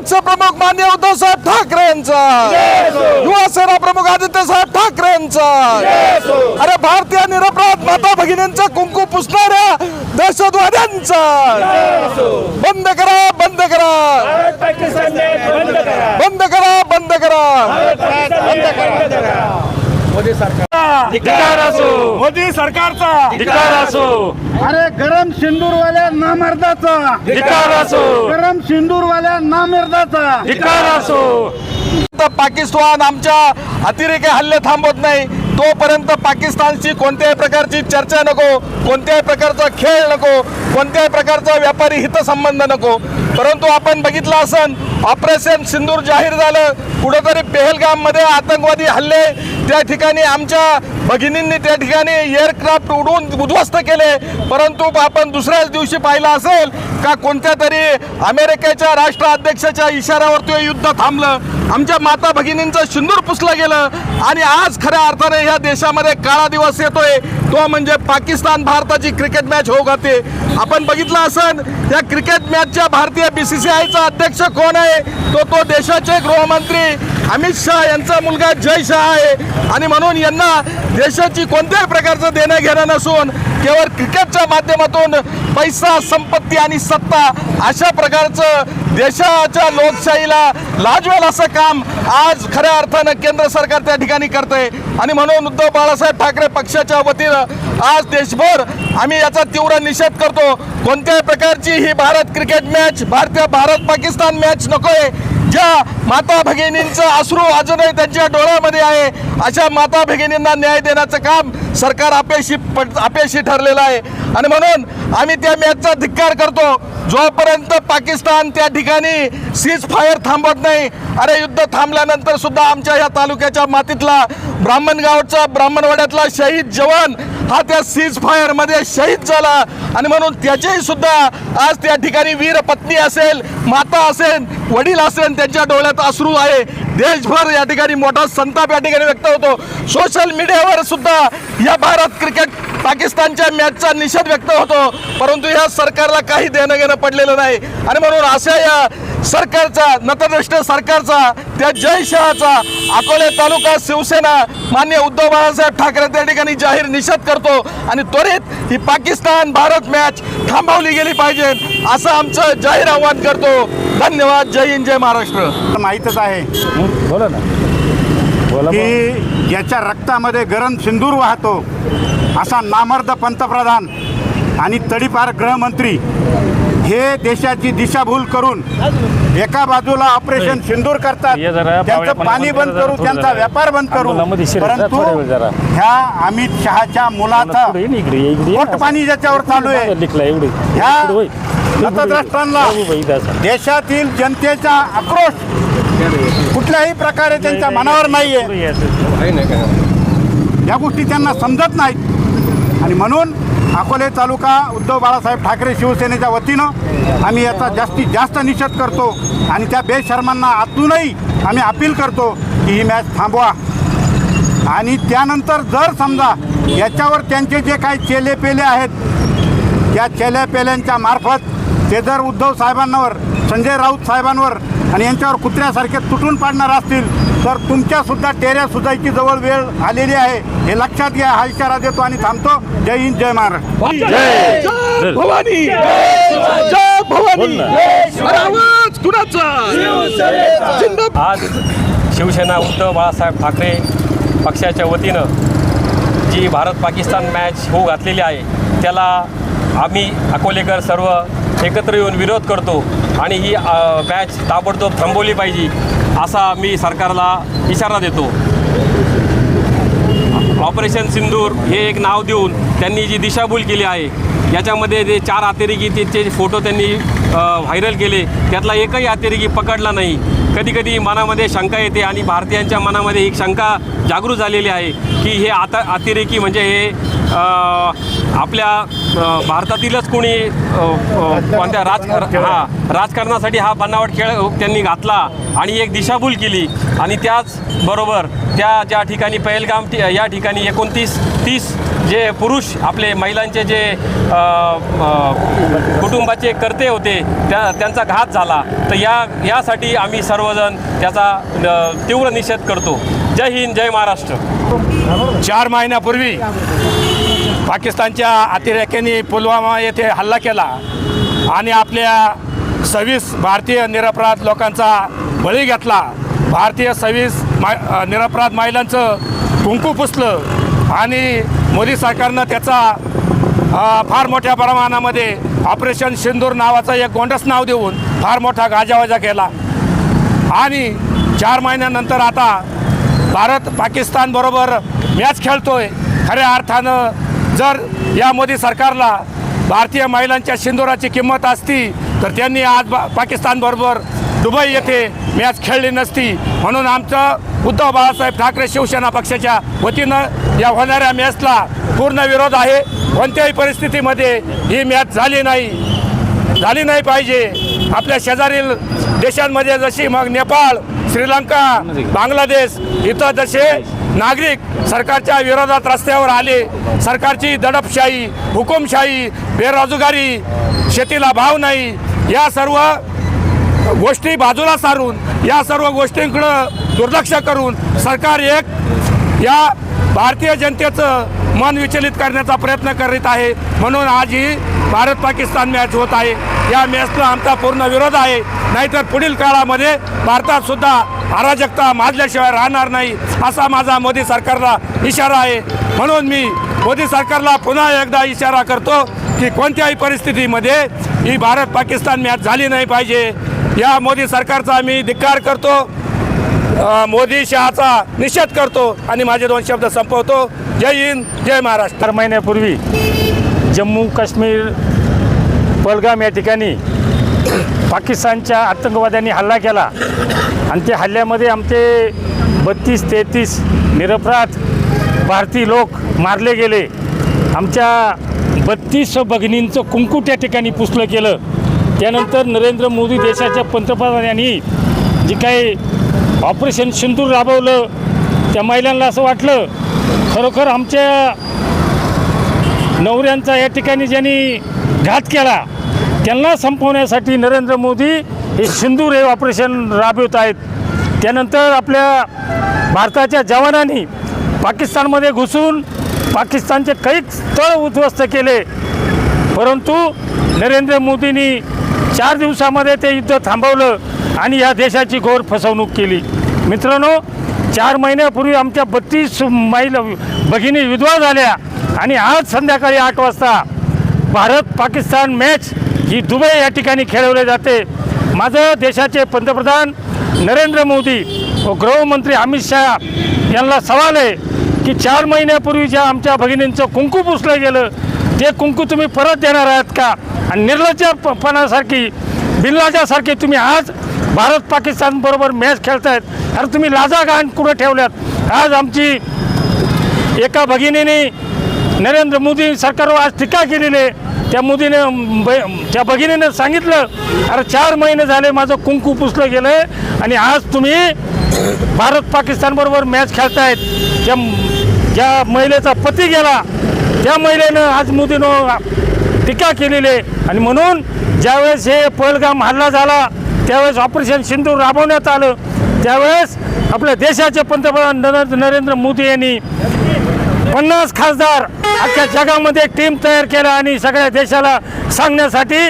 पक्ष प्रमुख मान्य उद्धव साहेब ठाकरे यांचा युवा सेना प्रमुख आदित्य साहेब ठाकरे यांचा अरे भारतीय निरपराध माता भगिनींचा कुंकू पुसणाऱ्या दहशतवाद्यांचा. बंद करा बंद करा. बंद करा. बंद करा धिक्कार असो. मोदी सरकारचा. धिक्कार असो. अरे गरम सिंदूरवाल्या नामर्दाचा. धिक्कार असो. गरम सिंदूरवाल्या नामर्दाचा. धिक्कार असो. पाकिस्तान आमच्या अतिरेकी हल्ले थांबवत नाही. तोपर्यंत पाकिस्तानची कोणत्याही प्रकारची चर्चा नको कोणत्याही प्रकारचा खेळ नको कोणत्याही प्रकारचा व्यापारी हितसंबंध नको. परंतु आपण बघितलं असन ऑपरेशन सिंदूर जाहीर झालं कुठंतरी पेहलगाममध्ये आतंकवादी हल्ले त्या ठिकाणी आमच्या भगिनींनी त्या ठिकाणी एअरक्राफ्ट उडवून उद्ध्वस्त केले. परंतु आपण दुसऱ्याच दिवशी पाहिलं असेल का कोणत्या तरी अमेरिकेच्या राष्ट्राध्यक्षाच्या इशाऱ्यावर ते युद्ध थांबलं. आमच्या माता भगिनींचं शिंदूर पुसलं गेलं आणि आज खऱ्या अर्थाने ह्या देशामध्ये काळा दिवस येतोय. तो म्हणजे पाकिस्तान भारताची क्रिकेट मॅच होऊ घाते आपण बघितलं असन या क्रिकेट मॅचच्या भारतीय बी सी सी आयचा अध्यक्ष कोण आहे? तो तो देशाचे गृहमंत्री अमित शहा यांचा मुलगा जय शहा आहे. आणि म्हणून यांना देशाची कोणत्याही प्रकारचं देणं घेणं नसून केवळ क्रिकेटच्या माध्यमातून पैसा संपत्ती आणि सत्ता अशा प्रकारचं देशाच्या लोकशाहीला लाजवेल असं काम आज खऱ्या अर्थानं केंद्र सरकार त्या ठिकाणी करते आणि म्हणून उद्धव बाळासाहेब ठाकरे पक्षाच्या वतीनं आज देशभर आम्ही याचा तीव्र निषेध करतो. कोणत्याही प्रकारची ही भारत क्रिकेट मॅच भारतीय भारत पाकिस्तान मॅच नकोय. ज्या माता भगिनींचं अश्रू अजूनही त्यांच्या डोळ्यामध्ये आहे अशा माता भगिनींना न्याय देण्याचं काम सरकार अपयशी पड अपयशी ठरलेलं आहे. आणि म्हणून आम्ही त्या मॅचचा धिक्कार करतो. जोपर्यंत पाकिस्तान त्या ठिकाणी सीज फायर थांबत नाही अरे युद्ध थांबल्यानंतर सुद्धा आमच्या या तालुक्याच्या मातीतला ब्राह्मणगावचा ब्राह्मणवाड्यातला शहीद जवान हा त्या सीज फायरमध्ये शहीद झाला. आणि म्हणून त्याचेही सुद्धा आज त्या ठिकाणी वीर पत्नी असेल माता असेल वडील असेल त्यांच्या डोळ्यात अश्रू आहे. देशभर या ठिकाणी मोठा संताप या ठिकाणी व्यक्त होतो. सोशल मीडियावर सुद्धा या भारत क्रिकेट पाकिस्तानच्या मॅचचा निषेध व्यक्त होतो. परंतु या सरकारला काही देणं घेणं पडलेलं नाही. आणि म्हणून अशा या सरकारचा नतद्रष्ट सरकारचा त्या जय शहाचा अकोले तालुका शिवसेना मान्य उद्धव बाळासाहेब ठाकरे त्या ठिकाणी जाहीर निषेध करतो. आणि त्वरित ही पाकिस्तान भारत मॅच थांबवली गेली पाहिजे असं आमचं जाहीर आव्हान करतो. धन्यवाद. जय हिंद जय महाराष्ट्र. माहीतच आहे बोला ना. बोला की ज्याच्या रक्तामध्ये गरम सिंदूर वाहतो असा नामर्द पंतप्रधान आणि तडीपार गृहमंत्री हे देशाची दिशाभूल करून एका बाजूला ऑपरेशन सिंदूर करतात त्यांचं पाणी बंद करू त्यांचा व्यापार बंद करू परंतु थोडा वेळ जरा. ह्या अमित शहाच्या मुलाचा ना. पोटपाणी ज्याच्यावर चालू आहे लिखला एवढी ह्या. मतद्रष्टांना हो. देशातील जनतेचा आक्रोश कुठल्याही प्रकारे त्यांच्या मनावर नाहीये. या गोष्टी त्यांना समजत नाहीत आणि म्हणून अकोले तालुका उद्धव बाळासाहेब ठाकरे शिवसेनेच्या वतीनं आम्ही याचा जास्तीत जास्त निषेध करतो आणि त्या बेशर्मांना आतूनही आम्ही अपील करतो की ही मॅच थांबवा. आणि त्यानंतर जर समजा याच्यावर त्यांचे जे काही चेले पेले आहेत त्या चेल्यापेल्यांच्या मार्फत ते जर उद्धव साहेबांवर संजय राऊत साहेबांवर आणि यांच्यावर कुत्र्यासारखे तुटून पाडणार असतील तर तुमच्या सुद्धा टेऱ्या सुधायची जवळ वेळ आलेली आहे. हे लक्षात घ्या हा इशारा देतो आणि थांबतो. जय हिंद जय महाराष्ट्र. जय. भवानी भवानी. आवाज कुणाचा? आज शिवसेना उद्धव बाळासाहेब ठाकरे पक्षाच्या वतीनं जी भारत पाकिस्तान मॅच होऊ घातलेली आहे त्याला आम्ही अकोलेकर सर्व एकत्र येऊन विरोध करतो आणि ही मॅच ताबडतोब थांबवली पाहिजे. असा मी सरकारला इशारा देतो. ऑपरेशन सिंदूर हे एक नाव देऊन त्यांनी जी दिशाभूल केली आहे याच्यामध्ये जे चार अतिरेकी त्याचे फोटो त्यांनी व्हायरल केले त्यातला एकही अतिरेकी पकडला नाही. कधी कधी मनामध्ये शंका येते आणि भारतीयांच्या मनामध्ये एक शंका जागृत झालेली आहे की हे आता अतिरेकी म्हणजे हे आपल्या भारतातीलच कोणी कोणत्या राज हा राजकारणासाठी हा बनावट खेळ त्यांनी घातला आणि एक दिशाभूल केली. आणि त्याचबरोबर त्या ज्या ठिकाणी पहलगाम या ठिकाणी एकोणतीस तीस जे पुरुष आपले महिलांचे जे कुटुंबाचे कर्ते होते त्या त्यांचा घात झाला. तर या यासाठी आम्ही सर्वजण त्याचा तीव्र निषेध करतो. जय हिंद जय महाराष्ट्र. चार महिन्यापूर्वी पाकिस्तानच्या अतिरेक्यांनी पुलवामा येथे हल्ला केला आणि आपल्या सव्वीस भारतीय निरपराध लोकांचा बळी घेतला. भारतीय सव्वीस मा निरपराध महिलांचं कुंकू पुसलं आणि मोदी सरकारनं त्याचा फार मोठ्या प्रमाणामध्ये ऑपरेशन सिंदूर नावाचं एक गोंडस नाव देऊन फार मोठा गाजावाजा केला. आणि चार महिन्यानंतर आता भारत पाकिस्तानबरोबर मॅच खेळतोय. खऱ्या अर्थानं जर या मोदी सरकारला भारतीय महिलांच्या सिंदुराची किंमत असती तर त्यांनी आज बा पाकिस्तानबरोबर दुबई येथे मॅच खेळली नसती. म्हणून आमचं उद्धव बाळासाहेब ठाकरे शिवसेना पक्षाच्या वतीनं या होणाऱ्या मॅचला पूर्ण विरोध आहे. कोणत्याही परिस्थितीमध्ये ही मॅच झाली नाही. झाली नाही पाहिजे. आपल्या शेजारील देशांमध्ये जशी मग नेपाळ श्रीलंका बांगलादेश इथं जसे नागरिक सरकारच्या विरोधात रस्त्यावर आले. सरकारची दडपशाही हुकुमशाही बेरोजगारी शेतीला भाव नाही. या सर्व गोष्टी बाजूला सारून या सर्व गोष्टींकडं दुर्लक्ष करून सरकार एक या भारतीय जनतेचं मन विचलित करण्याचा प्रयत्न करीत आहे. म्हणून आज ही भारत पाकिस्तान मॅच होत आहे. या मॅचला आमचा पूर्ण विरोध आहे. नाहीतर पुढील काळामध्ये भारतात सुद्धा अराजकता माजल्याशिवाय राहणार नाही असा माझा मोदी सरकारला इशारा आहे. म्हणून मी मोदी सरकारला पुन्हा एकदा इशारा करतो की कोणत्याही परिस्थितीमध्ये ही भारत पाकिस्तान मॅच झाली नाही पाहिजे. या मोदी सरकारचा मी धिक्कार करतो. मोदी शहाचा निषेध करतो. आणि माझे दोन शब्द संपवतो. जय हिंद जय महाराष्ट्र. महिन्यापूर्वी जम्मू काश्मीर पलगाम या ठिकाणी पाकिस्तानच्या आतंकवाद्यांनी हल्ला केला. आणि त्या हल्ल्यामध्ये आमचे बत्तीस तेहतीस निरपराध भारतीय लोक मारले गेले. आमच्या बत्तीस भगिनींचं कुंकू त्या ठिकाणी पुसलं केलं त्यानंतर नरेंद्र मोदी देशाच्या पंतप्रधानांनी जे काही ऑपरेशन सिंदूर राबवलं त्या महिलांना असं वाटलं खरोखर आमच्या नवऱ्यांचा या ठिकाणी ज्यांनी घात केला त्यांना संपवण्यासाठी नरेंद्र मोदी हे सिंदूर हे ऑपरेशन राबवत आहेत. त्यानंतर आपल्या भारताच्या जवानांनी पाकिस्तानमध्ये घुसून पाकिस्तानचे काही तळ उद्ध्वस्त केले. परंतु नरेंद्र मोदींनी चार दिवसामध्ये ते युद्ध थांबवलं आणि या देशाची घोर फसवणूक केली. मित्रांनो चार महिन्यापूर्वी आमच्या बत्तीस महिला भगिनी विधवा झाल्या. आणि आज संध्याकाळी आठ वाजता भारत पाकिस्तान मॅच ही दुबई या ठिकाणी खेळवली जाते. माझं देशाचे पंतप्रधान नरेंद्र मोदी व गृहमंत्री अमित शहा यांना सवाल आहे की चार महिन्यापूर्वी ज्या आमच्या भगिनींचं कुंकू पुसलं गेलं ते कुंकू तुम्ही परत देणार आहात का? आणि निर्लज्जपणासारखी बिल्लाजासारखी तुम्ही आज भारत पाकिस्तान बरोबर मॅच खेळतायत. अरे तुम्ही लाजा गाण कुठं ठेवल्यात? आज आमची एका भगिनीने नरेंद्र मोदी सरकारवर आज टीका केलेली आहे. त्या मोदीने ब- त्या भगिनीनं सांगितलं अरे चार महिने झाले माझं कुंकू पुसलं गेलं आणि आज तुम्ही भारत पाकिस्तानबरोबर मॅच खेळतायत. त्या ज्या महिलेचा पती गेला त्या महिलेनं आज मोदीनं टीका केलेली आहे. आणि म्हणून ज्यावेळेस हे पहलगाम हल्ला झाला त्यावेळेस ऑपरेशन सिंधू राबवण्यात आलं त्यावेळेस आपल्या देशाचे पंतप्रधान नरेंद्र मोदी यांनी पन्नास खासदार अख्ख्या जगामध्ये टीम तयार केला आणि सगळ्या देशाला सांगण्यासाठी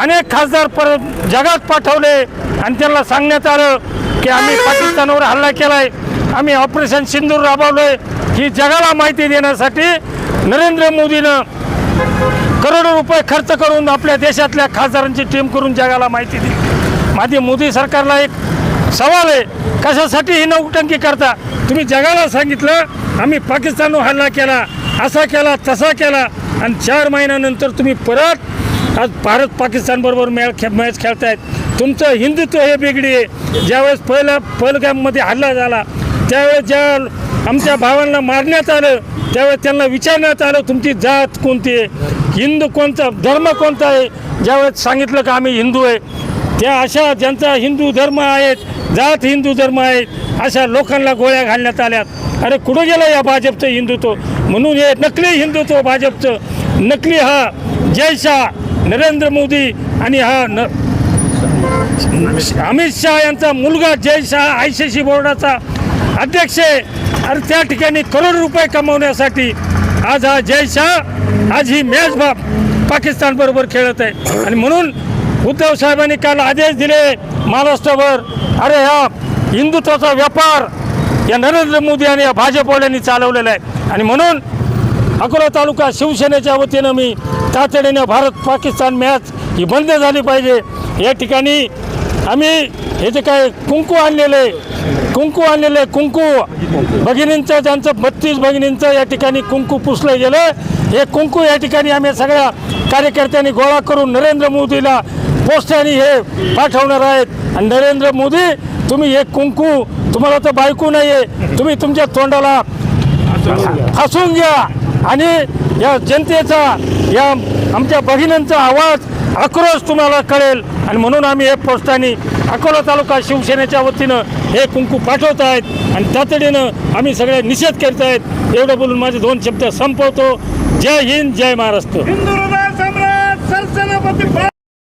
अनेक खासदार पर जगात पाठवले. आणि त्यांना सांगण्यात आलं की आम्ही पाकिस्तानवर हल्ला केलाय. आम्ही ऑपरेशन सिंदूर राबवलोय. ही जगाला माहिती देण्यासाठी नरेंद्र मोदीनं करोडो रुपये खर्च करून आपल्या देशातल्या खासदारांची टीम करून जगाला माहिती दिली. माझी मोदी सरकारला एक सवाल आहे. कशासाठी ही नौटंकी करता? तुम्ही जगाला सांगितलं आम्ही पाकिस्तानवर हल्ला केला असा केला तसा केला. आणि चार महिन्यानंतर तुम्ही परत आज भारत पाकिस्तानबरोबर मॅच खे मॅच खेळतायत. तुमचं हिंदुत्व हे बिगडी आहे ज्यावेळेस पहिला पहलगाममध्ये हल्ला झाला त्यावेळेस ज्या आमच्या भावांना मारण्यात आलं त्यावेळेस त्यांना विचारण्यात आलं तुमची जात कोणती आहे? हिंदू कोणता धर्म कोणता आहे? ज्यावेळेस सांगितलं का आम्ही हिंदू आहे. त्या अशा ज्यांचा हिंदू धर्म आहेत जात हिंदू धर्म आहे अशा लोकांना गोळ्या घालण्यात आल्यात. अरे कुठं गेलं या भाजपचं हिंदुत्व? म्हणून हे नकली हिंदुत्व भाजपचं. नकली हा जयशा नरेंद्र मोदी आणि हा न अमित शहा यांचा मुलगा Jay Shah I C C बोर्डाचा अध्यक्ष आहे. आणि त्या ठिकाणी करोड रुपये कमवण्यासाठी आज हा जय शहा आज ही मॅच पाकिस्तानबरोबर पाकिस्तान बरोबर खेळत आहे. आणि म्हणून उद्धव साहेबांनी काल आदेश दिले महाराष्ट्रावर. अरे हा हिंदुत्वाचा व्यापार या नरेंद्र मोदी आणि या भाजपवाल्यांनी चालवलेला आहे. आणि म्हणून अकोला तालुका शिवसेनेच्या वतीनं मी तातडीनं भारत पाकिस्तान मॅच ही बंद झाली पाहिजे. या ठिकाणी आम्ही हे जे काय कुंकू आणलेले कुंकू आणलेले कुंकू. भगिनींचं ज्यांचं बत्तीस भगिनींचं या ठिकाणी कुंकू पुसलं गेलं हे कुंकू या ठिकाणी आम्ही सगळ्या कार्यकर्त्यांनी गोळा करून नरेंद्र मोदीला पोस्टाने हे पाठवणार आहेत. आणि नरेंद्र मोदी तुम्ही हे कुंकू तुम्हाला तर बायको नाही आहे तुम्ही तुमच्या तोंडाला हसून घ्या. आणि या जनतेचा या आमच्या भगिनींचा आवाज आक्रोश तुम्हाला कळेल. आणि म्हणून आम्ही हे पोस्टाने अकोला तालुका शिवसेनेच्या वतीनं हे कुंकू पाठवत आहेत. आणि तातडीनं आम्ही सगळे निषेध करत आहेत. एवढं बोलून माझे दोन शब्द संपवतो. जय हिंद जय महाराष्ट्र.